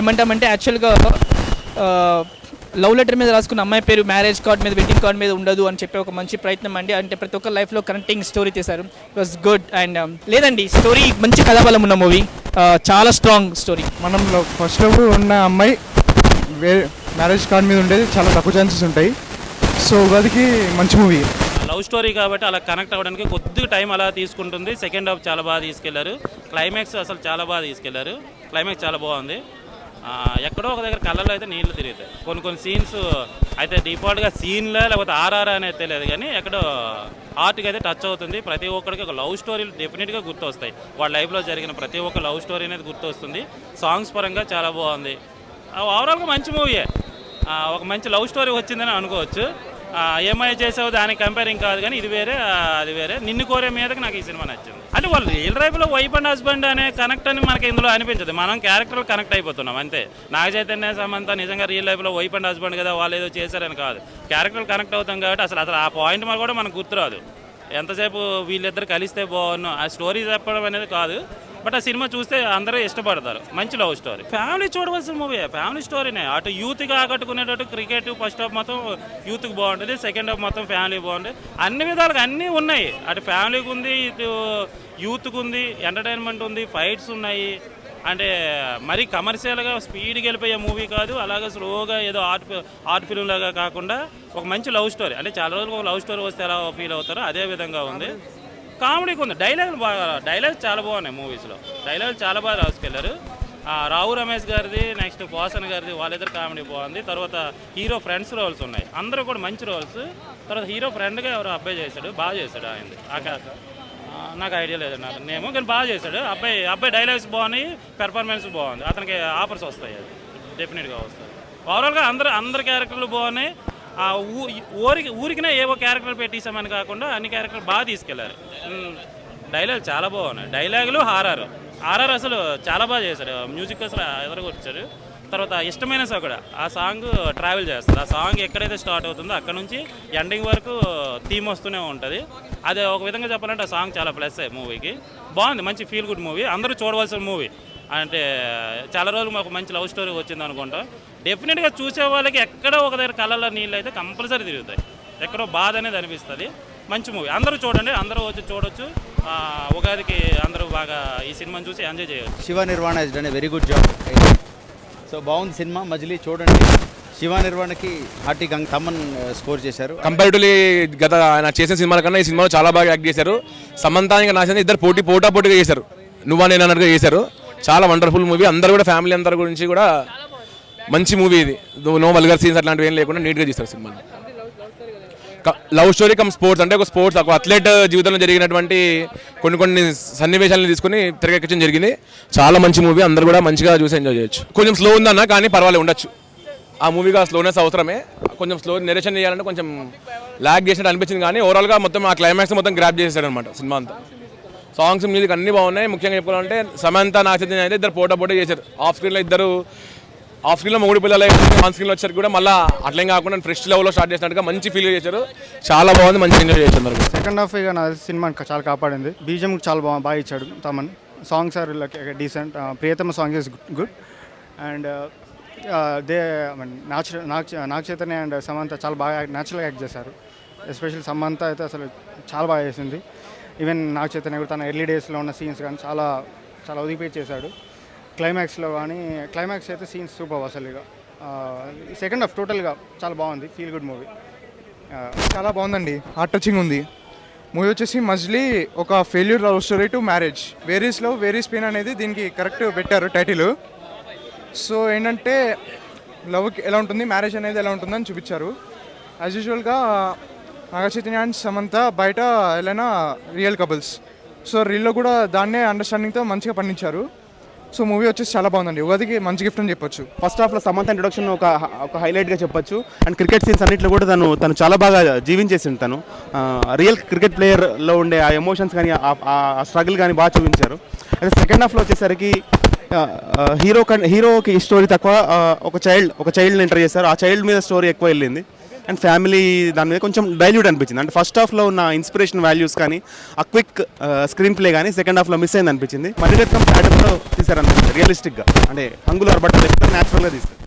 ఏమంటామంటే యాక్చువల్గా love letter మీద రాసుకున్న అమ్మాయి పేరు మ్యారేజ్ కార్డ్ మీద వెడ్డింగ్ కార్డ్ మీద ఉండదు అని చెప్పి ఒక మంచి ప్రయత్నం అండి. అంటే ప్రతి ఒక్క లైఫ్లో కనెక్టింగ్ స్టోరీ తీశారు. ఇట్ వాస్ గుడ్ అండ్ లేదండి స్టోరీ మంచి కథాబలం ఉన్న మూవీ చాలా స్ట్రాంగ్ స్టోరీ మనం ఫస్ట్ లవ్ ఉన్న అమ్మాయి మ్యారేజ్ కార్డ్ మీద ఉండేది. చాలా తక్కువ ఛాన్సెస్ ఉంటాయి. సో ఉగాదికి మంచి మూవీ లవ్ స్టోరీ కాబట్టి అలా కనెక్ట్ అవ్వడానికి కొద్దిగా టైం అలా తీసుకుంటుంది. సెకండ్ హాఫ్ చాలా బాగా తీసుకెళ్ళారు. క్లైమాక్స్ అసలు చాలా బాగా తీసుకెళ్ళారు. క్లైమాక్స్ చాలా బాగుంది. ఎక్కడో ఒక దగ్గర కళ్ళలో అయితే నీళ్ళు తిరుగుతాయి కొన్ని కొన్ని సీన్స్ అయితే డిఫాల్ట్గా సీన్లే లేకపోతే ఆర్ఆర్ అనేది తెలియదు కానీ ఎక్కడో ఆర్ట్కి అయితే టచ్ అవుతుంది. ప్రతి ఒక్కరికి ఒక లవ్ స్టోరీలు డెఫినెట్గా గుర్తొస్తాయి. వాళ్ళ లైఫ్లో జరిగిన ప్రతి ఒక్క లవ్ స్టోరీ అనేది గుర్తొస్తుంది. సాంగ్స్ పరంగా చాలా బాగుంది. ఓవరాల్గా మంచి మూవీయే ఒక మంచి లవ్ స్టోరీ వచ్చిందని అనుకోవచ్చు. ఏమై చేసావు? దానికి కంపేరింగ్ కాదు కానీ ఇది వేరే అది వేరే. నిన్ను కోరే మీదకి నాకు ఈ సినిమా నచ్చింది. అంటే వాళ్ళు రియల్ లైఫ్లో వైఫ్ అండ్ హస్బెండ్ అనే కనెక్ట్ అని మనకి ఇందులో అనిపించదు. మనం క్యారెక్టర్ కనెక్ట్ అయిపోతున్నాం అంతే. నాగ చైతన్య సమంత నిజంగా రియల్ లైఫ్లో వైఫ్ అండ్ హస్బెండ్ కదా వాళ్ళు ఏదో చేశారని కాదు. క్యారెక్టర్ కనెక్ట్ అవుతాం కాబట్టి అసలు అసలు ఆ పాయింట్ మనకు కూడా మనకు గుర్తురాదు. ఎంతసేపు వీళ్ళిద్దరు కలిస్తే బాగున్నాం. ఆ స్టోరీ చెప్పడం అనేది కాదు. బట్ ఆ సినిమా చూస్తే అందరూ ఇష్టపడతారు. మంచి లవ్ స్టోరీ. ఫ్యామిలీ చూడవలసిన మూవీ ఫ్యామిలీ స్టోరీనే. అటు యూత్గా ఆకట్టుకునేటట్టు క్రికెట్ ఫస్ట్ హాఫ్ మొత్తం యూత్కి బాగుంటుంది సెకండ్ హాఫ్ మొత్తం ఫ్యామిలీ బాగుంటుంది. అన్ని విధాలుగా అన్నీ ఉన్నాయి. అటు ఫ్యామిలీకి ఉంది ఇటు యూత్కి ఉంది ఎంటర్టైన్మెంట్ ఉంది ఫైట్స్ ఉన్నాయి. అంటే మరీ కమర్షియల్గా స్పీడ్కి వెళ్ళిపోయే మూవీ కాదు అలాగే స్లోగా ఏదో ఆర్ట్ ఆర్ట్ ఫిల్మ్ లాగా కాకుండా ఒక మంచి లవ్ స్టోరీ. అంటే చాలా రోజులు ఒక లవ్ స్టోరీ వస్తే ఎలా ఫీల్ అవుతారో అదే విధంగా ఉంది. కామెడీకి ఉంది డైలాగులు బాగా డైలాగ్స్ చాలా బాగున్నాయి మూవీస్లో. డైలాగులు చాలా బాగా రాసుకెళ్ళారు. రావు రమేష్ గారిది నెక్స్ట్ పోసన్ గారిది వాళ్ళిద్దరు కామెడీ బాగుంది. తర్వాత హీరో ఫ్రెండ్స్ రోల్స్ ఉన్నాయి. అందరూ కూడా మంచి రోల్స్. తర్వాత హీరో ఫ్రెండ్గా ఎవరో అబ్బాయి చేశాడు బాగా చేశాడు ఆయనది. నాకు ఐడియా లేదు నాకు నేమో. కానీ బాగా చేశాడు. అబ్బాయి అబ్బాయి డైలాగ్స్ బాగున్నాయి పెర్ఫార్మెన్స్ బాగుంది. అతనికి ఆఫర్స్ వస్తాయి అది. డెఫినెట్గా వస్తాయి. ఓవరాల్గా అందరు అందరి క్యారెక్టర్లు బాగున్నాయి. ఆ ఊ ఊరికి ఊరికినే ఏవో క్యారెక్టర్ పెట్టేసామని కాకుండా అన్ని క్యారెక్టర్లు బాగా తీసుకెళ్ళారు. డైలాగ్ చాలా బాగున్నాయి. డైలాగులు హారారు. హారార్ అసలు చాలా బాగా చేశాడు. మ్యూజిక్ అసలు ఎదరగొచ్చాడు తర్వాత ఇష్టమైన కూడా. ఆ సాంగ్ ట్రావెల్ చేస్తుంది. ఆ సాంగ్ ఎక్కడైతే స్టార్ట్ అవుతుందో అక్కడ నుంచి ఎండింగ్ వరకు థీమ్ వస్తూనే ఉంటుంది. అదే ఒక విధంగా చెప్పాలంటే ఆ సాంగ్ చాలా ప్లస్ మూవీకి. బాగుంది. మంచి ఫీల్ గుడ్ మూవీ. అందరూ చూడవలసిన మూవీ. అంటే చాలా రోజులు మాకు మంచి లవ్ స్టోరీ వచ్చింది అనుకుంటాం. డెఫినెట్గా చూసే వాళ్ళకి ఎక్కడో ఒక దగ్గర కళ్ళలో నీళ్ళు అయితే కంపల్సరీ తిరుగుతాయి. ఎక్కడో బాధ అనేది అనిపిస్తుంది. మంచి మూవీ అందరూ చూడండి అందరూ వచ్చి చూడొచ్చు. ఆ, ఉగాదికి అందరూ బాగా ఈ సినిమాని చూసి ఎంజాయ్ చేయొచ్చు. Shiva Nirvana is done a very good job so బాగుంది సినిమా మజిలీ చూడండి. శివ నిర్వాణకి హార్టీ గంగ్ తమ్మన్ స్కోర్ చేశారు. కంపారిటివ్లీ గత ఆయన చేసిన సినిమాల కన్నా ఈ సినిమాలో చాలా బాగా యాక్ట్ చేశారు. సమంత ఇంకా నాశనం ఇద్దరు పోటీ పోటా పోటీగా చేశారు. నువ్వా నేను అన్నట్టుగా చేశారు. చాలా వండర్ఫుల్ మూవీ అందరు కూడా ఫ్యామిలీ అందరి గురించి కూడా మంచి మూవీ ఇది. నో వల్గర్ సీన్స్ అట్లాంటివి ఏం లేకుండా నీట్గా చేస్తారు సినిమాని. లవ్ స్టోరీ కమ్ స్పోర్ట్స్ అంటే ఒక స్పోర్ట్స్ ఒక అథ్లెట్ జీవితంలో జరిగినటువంటి కొన్ని కొన్ని సన్నివేశాలను తీసుకుని తెరకెక్కడం జరిగింది. చాలా మంచి మూవీ అందరు కూడా మంచిగా చూసి ఎంజాయ్ చేయొచ్చు. కొంచెం స్లో ఉందన్న కానీ పర్వాలేదు ఉండొచ్చు. ఆ మూవీగా స్లోనెస్ అవసరమే. కొంచెం స్లో నెరేషన్ చేయాలంటే కొంచెం లాగ్ చేసినట్టు అనిపించింది కానీ ఓవరాల్గా మొత్తం ఆ క్లైమాక్స్ మొత్తం గ్రాప్ చేశాడు అనమాట సినిమా అంతా. సాంగ్స్ మ్యూజిక్ అన్ని బాగున్నాయి. ముఖ్యంగా చెప్పుకోవాలంటే సమంత నాగచైతన్య అయితే ఇద్దరు పోటా పోటీ చేశారు. ఆఫ్ స్క్రీన్లో ఇద్దరు ఆఫ్ స్క్రీన్లో మూడు పిల్లలు ఆన్ స్క్రీన్లో వచ్చారు కూడా మళ్ళీ అట్లేం కాకుండా ఫ్రెష్ లెవెల్లో స్టార్ట్ చేసినట్టుగా మంచి ఫీల్ చేశారు. చాలా బాగుంది మంచి ఎంజాయ్ చేశారు సెకండ్ హాఫ్ ఇక నా సినిమా చాలా కాపాడింది. బీజం చాలా బాగా బాగా ఇచ్చాడు Thaman. Songs are like decent Priyathama song is good and they natural Nag Nag Chaitanya and Samantha చాలా బాగా న్యాచురల్గా యాక్ట్ చేశారు. ఎస్పెషల్లీ సమంత అయితే అసలు చాలా బాగా చేసింది. ఈవెన్ నాగ్ చైతన్య కూడా తన ఎర్లీ డేస్లో ఉన్న సీన్స్ కానీ చాలా చాలా ఉదిపే చేశాడు. క్లైమాక్స్లో కానీ క్లైమాక్స్ అయితే సీన్స్ సూపర్ అసలు ఇక. సెకండ్ హాఫ్ టోటల్గా చాలా బాగుంది ఫీల్ గుడ్ మూవీ. చాలా బాగుందండి హార్ట్ టచింగ్ ఉంది. మూవీ వచ్చేసి మజ్లీ ఒక failure love story to marriage. Varies varies pain అనేది దీనికి కరెక్ట్ పెట్టారు టైటిల్. సో ఏంటంటే లవ్ ఎలా ఉంటుంది మ్యారేజ్ అనేది ఎలా ఉంటుందని చూపించారు. యాజ్ యూజువల్గా నాగచైతన్య అండ్ సమంత బయట ఎలా రియల్ కపుల్స్. సో రీల్లో కూడా దాన్నే అండర్స్టాండింగ్తో మంచిగా పండించారు. సో మూవీ వచ్చేసి చాలా బాగుందండి. ఉగాదికి మంచి గిఫ్ట్ అని చెప్పొచ్చు. ఫస్ట్ హాఫ్లో సమంత ఇంట్రొడక్షన్ ఒక ఒక హైలైట్గా చెప్పొచ్చు. అండ్ క్రికెట్ సీన్స్ అన్నింటిలో కూడా తను తను చాలా బాగా జీవించేసింది తను. రియల్ క్రికెట్ ప్లేయర్లో ఉండే ఆ ఎమోషన్స్ కానీ ఆ స్ట్రగుల్ కానీ బాగా చూపించారు. అయితే సెకండ్ హాఫ్లో వచ్చేసరికి హీరో కన్ హీరోకి స్టోరీ తక్కువ ఒక చైల్డ్ ఒక చైల్డ్ని ఎంటర్ చేశారు. ఆ చైల్డ్ మీద స్టోరీ ఎక్కువ వెళ్ళింది. అండ్ ఫ్యామిలీ దాని మీద కొంచెం డైల్యూట్ అనిపించింది. అంటే ఫస్ట్ హాఫ్లో ఉన్న ఇన్స్పిరేషన్ వాల్యూస్ కానీ ఆ క్విక్ స్క్రీన్ ప్లే కానీ సెకండ్ హాఫ్లో మిస్ అయింది అనిపించింది. మణిరత్నం ప్యాటర్న్లో తీశారనిపించింది రియలిస్టిక్గా అంటే హంగులు అరబట్ట న్యాచురల్గా తీస్తారు